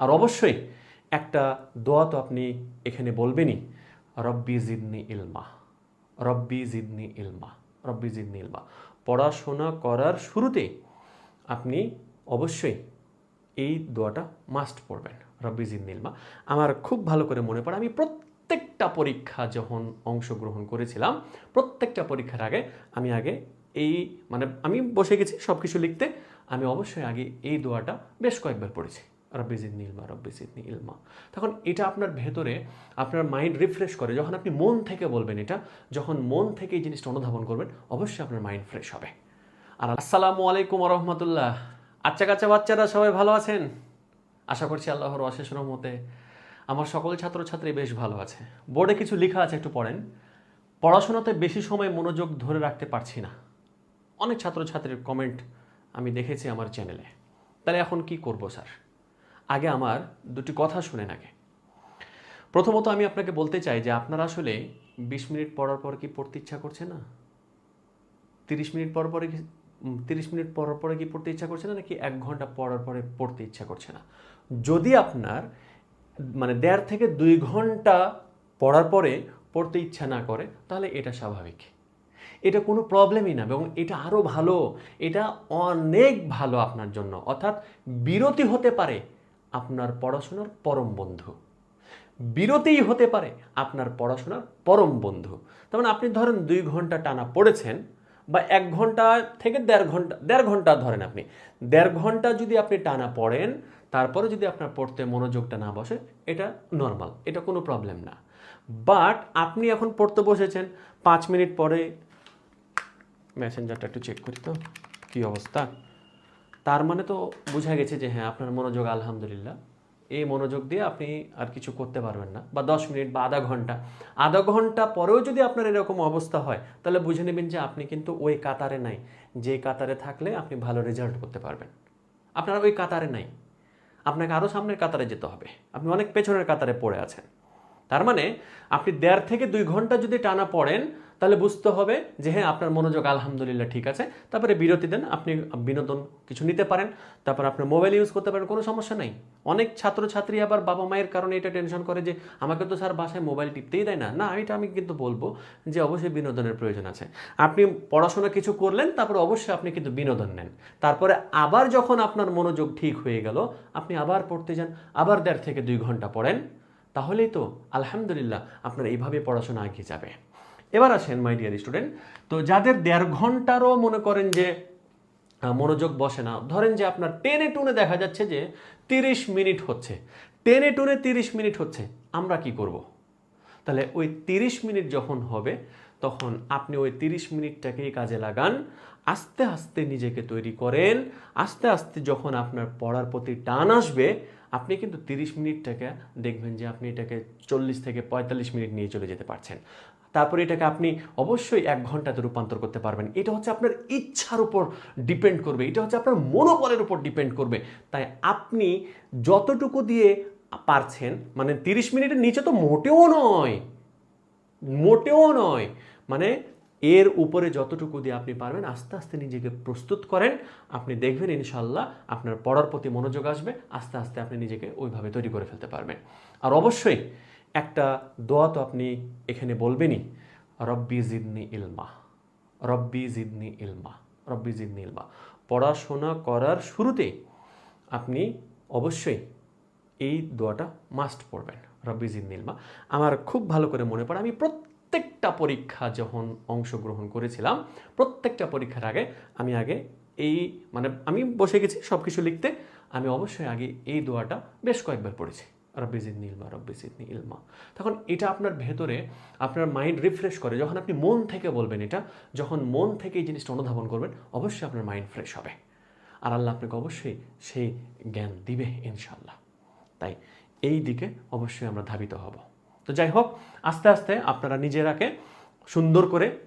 আর অবশ্যই একটা দোয়া তো আপনি এখানে বলবেনই, রব্বি জিদনি ইলমা, রব্বি জিদনি ইলমা, রব্বি জিদনি ইলমা। পড়াশোনা করার শুরুতে আপনি অবশ্যই এই দোয়াটা মাস্ট পড়বেন, রব্বি জিদনি ইলমা। আমার খুব ভালো করে মনে পড়ে, আমি প্রত্যেকটা পরীক্ষা যখন অংশগ্রহণ করেছিলাম, প্রত্যেকটা পরীক্ষার আগে আমি আগে এই মানে আমি বসে গেছি সব কিছু লিখতে, আমি অবশ্যই আগে এই দোয়াটা বেশ কয়েকবার পড়েছি। রব্বি জিদনি ইলমা, রব্বি ইলমা। তখন এটা আপনার ভেতরে আপনার মাইন্ড রিফ্রেশ করে। যখন আপনি মন থেকে বলবেন এটা, যখন মন থেকে এই জিনিসটা অনুধাবন করবেন, অবশ্যই আপনার মাইন্ড ফ্রেশ হবে। আর আসসালামু আলাইকুম রহমতুল্লাহ আচ্ছা কাচ্চা বাচ্চারা, সবাই ভালো আছেন? আশা করছি আল্লাহর অশেষ রহমতে। আমার সকল ছাত্রছাত্রী বেশ ভালো আছে। বোর্ডে কিছু লেখা আছে, একটু পড়েন। পড়াশোনাতে বেশি সময় মনোযোগ ধরে রাখতে পারছি না। অনেক ছাত্রছাত্রীর কমেন্ট আমি দেখেছি আমার চ্যানেলে তাহলে এখন কি করব, স্যার? আগে আমার দুটি কথা শুনেন আগে প্রথমত আমি আপনাকে বলতে চাই যে আপনারা আসলে বিশ মিনিট পড়ার পর কি পড়তে ইচ্ছা করছে না? তিরিশ মিনিট পর পরে তিরিশ মিনিট পর পরে কি পড়তে ইচ্ছা করছে না, নাকি এক ঘণ্টা পড়ার পরে পড়তে ইচ্ছা করছে না? যদি আপনার মানে দেড় থেকে দুই ঘণ্টা পড়ার পরে পড়তে ইচ্ছা না করে, তাহলে এটা স্বাভাবিক। এটা কোনো প্রবলেমই না, এবং এটা আরও ভালো, এটা অনেক ভালো আপনার জন্য। অর্থাৎ বিরতি হতে পারে আপনার পড়াশোনার পরম বন্ধু। বিরতিই হতে পারে আপনার পড়াশোনার পরম বন্ধু। তেমন আপনি ধরেন দুই ঘণ্টা টানা পড়েছেন বা এক ঘণ্টা থেকে দেড় ঘণ্টা দেড় ঘণ্টা ধরেন আপনি। দেড় ঘণ্টা যদি আপনি টানা পড়েন, তারপরে যদি আপনার পড়তে মনোযোগটা না বসে, এটা নর্মাল এটা কোনো প্রবলেম না। বাট আপনি এখন পড়তে বসেছেন, পাঁচ মিনিট পরে মেসেঞ্জারটা একটু চেক করি তো, কী অবস্থা? তার মানে তো বোঝা গেছে যে হ্যাঁ আপনার মনোযোগ আলহামদুলিল্লাহ। এই মনোযোগ দিয়ে আপনি আর কিছু করতে পারবেন না। বা দশ মিনিট বা আধা ঘণ্টা। আধা ঘণ্টা পরেও যদি আপনার এরকম অবস্থা হয়, তাহলে বুঝে নেবেন যে আপনি কিন্তু ওই কাতারে নাই। যে কাতারে থাকলে আপনি ভালো রেজাল্ট করতে পারবেন। আপনার ওই কাতারে নাই। আপনাকে আরও সামনের কাতারে যেতে হবে। আপনি অনেক পেছনের কাতারে পড়ে আছেন। তার মানে আপনি দেড় থেকে দুই ঘণ্টা যদি টানা পড়েন, তাহলে বুঝতে হবে যে হ্যাঁ আপনার মনোযোগ আলহামদুলিল্লাহ ঠিক আছে। তারপরে বিরতি দেন, আপনি বিনোদন কিছু নিতে পারেন। তারপর আপনার মোবাইল ইউজ করতে পারেন, কোনো সমস্যা নাই। অনেক ছাত্রছাত্রী আবার বাবা মায়ের কারণে এটা টেনশন করে যে আমাকে তো স্যার বাসায় মোবাইল টিপতেই দেয় না। না, এটা আমি কিন্তু বলব যে অবশ্যই বিনোদনের প্রয়োজন আছে। আপনি পড়াশোনা কিছু করলেন, তারপরে অবশ্যই আপনি কিন্তু বিনোদন নেন। তারপরে আবার যখন আপনার মনোযোগ ঠিক হয়ে গেল, আপনি আবার পড়তে যান, আবার দেড় থেকে দুই ঘণ্টা পড়েন। তাহলেই তো, আলহামদুলিল্লাহ, আপনার এইভাবে পড়াশোনা এগিয়ে যাবে এবার আসেন মাই ডিয়ার স্টুডেন্ট তো যাদের দেড় ঘন্টারও মনে করেন যে মনোযোগ বসে না, ধরেন যে আপনার টেনে টুনে দেখা যাচ্ছে যে, তিরিশ মিনিট হচ্ছে টেনে টুনে তিরিশ মিনিট হচ্ছে, আমরা কি করব। তাহলে ওই তিরিশ মিনিট যখন হবে, তখন আপনি ওই তিরিশ মিনিটটাকেই কাজে লাগান, আস্তে আস্তে নিজেকে তৈরি করেন, আস্তে আস্তে যখন আপনার পড়ার প্রতি টান আসবে আপনি কিন্তু তিরিশ মিনিটটাকে দেখবেন যে আপনি এটাকে চল্লিশ থেকে পঁয়তাল্লিশ মিনিট নিয়ে চলে যেতে পারছেন। তারপরে এটাকে আপনি অবশ্যই এক ঘন্টাতে রূপান্তর করতে পারবেন। এটা হচ্ছে আপনার ইচ্ছার উপর ডিপেন্ড করবে। এটা হচ্ছে আপনার মনোবলের উপর ডিপেন্ড করবে। তাই আপনি যতটুকু দিয়ে পারছেন মানে তিরিশ মিনিটের নিচে তো মোটেও নয়। মোটেও নয়। মানে এর উপরে যতটুকু দিয়ে আপনি পারবেন, আস্তে আস্তে নিজেকে প্রস্তুত করেন, আপনি দেখবেন ইনশাল্লাহ আপনার পড়ার প্রতি মনোযোগ আসবে, আস্তে আস্তে আপনি নিজেকে ওইভাবে তৈরি করে ফেলতে পারবেন। আর অবশ্যই একটা দোয়া তো আপনি এখানে বলবেনই, রব্বি জিদনি ইলমা, রব্বি জিদনি ইলমা, রব্বি জিদনি ইলমা। পড়াশোনা করার শুরুতে আপনি অবশ্যই এই দোয়াটা মাস্ট পড়বেন, রব্বি জিন্নিলমা আমার খুব ভালো করে মনে পড়ে, আমি প্রত্যেকটা পরীক্ষা যখন অংশগ্রহণ করেছিলাম, প্রত্যেকটা পরীক্ষার আগে আমি আগে এই মানে আমি বসে গেছি সব কিছু লিখতে। আমি অবশ্যই আগে এই দোয়াটা বেশ কয়েকবার পড়েছি। রব্বি জিদনি ইলমা, রব্বি ইলমা। তখন এটা আপনার ভেতরে আপনার মাইন্ড রিফ্রেশ করে। যখন আপনি মন থেকে বলবেন এটা, যখন মন থেকে এই জিনিসটা অনুধাবন করবেন, অবশ্যই আপনার মাইন্ড ফ্রেশ হবে। আর আল্লাহ আপনাকে অবশ্যই সেই জ্ঞান দিবে ইনশাল্লাহ তাই এই দিকে অবশ্যই আমরা ধাবিত হব। তো যাই হোক, আস্তে আস্তে আপনারা নিজেরাকে সুন্দর করে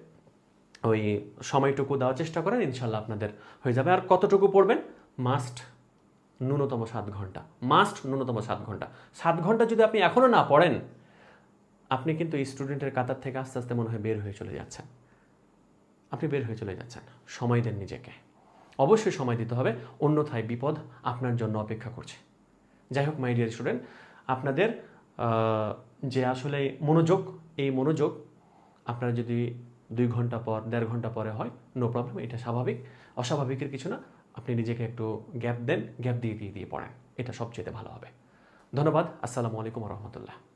ওই সময়টুকু দেওয়ার চেষ্টা করেন, ইনশাল্লাহ আপনাদের হয়ে যাবে। আর কতটুকু পড়বেন? মাস্ট ন্যূনতম সাত ঘণ্টা। মাস্ট ন্যূনতম সাত ঘণ্টা। সাত ঘণ্টা যদি আপনি এখনও না পড়েন, আপনি কিন্তু স্টুডেন্টের কাতার থেকে আস্তে আস্তে মনে হয় বের হয়ে চলে যাচ্ছেন। আপনি বের হয়ে চলে যাচ্ছেন। সময় দেন নিজেকে। অবশ্যই সময় দিতে হবে। অন্যথায় বিপদ আপনার জন্য অপেক্ষা করছে। যাই হোক মাই ডিয়ার স্টুডেন্ট আপনাদের যে আসলে মনোযোগ, এই মনোযোগ আপনারা যদি দুই ঘণ্টা পর, দেড় ঘণ্টা পরে হয় নো প্রবলেম এটা স্বাভাবিক। অস্বাভাবিকের কিছু না, আপনি নিজেকে একটু গ্যাপ দেন গ্যাপ দিয়ে দিয়ে দিয়ে পড়েন। এটা সবচেয়ে ভালো হবে। ধন্যবাদ, আসসালামু আলাইকুম রহমতুল্লাহ।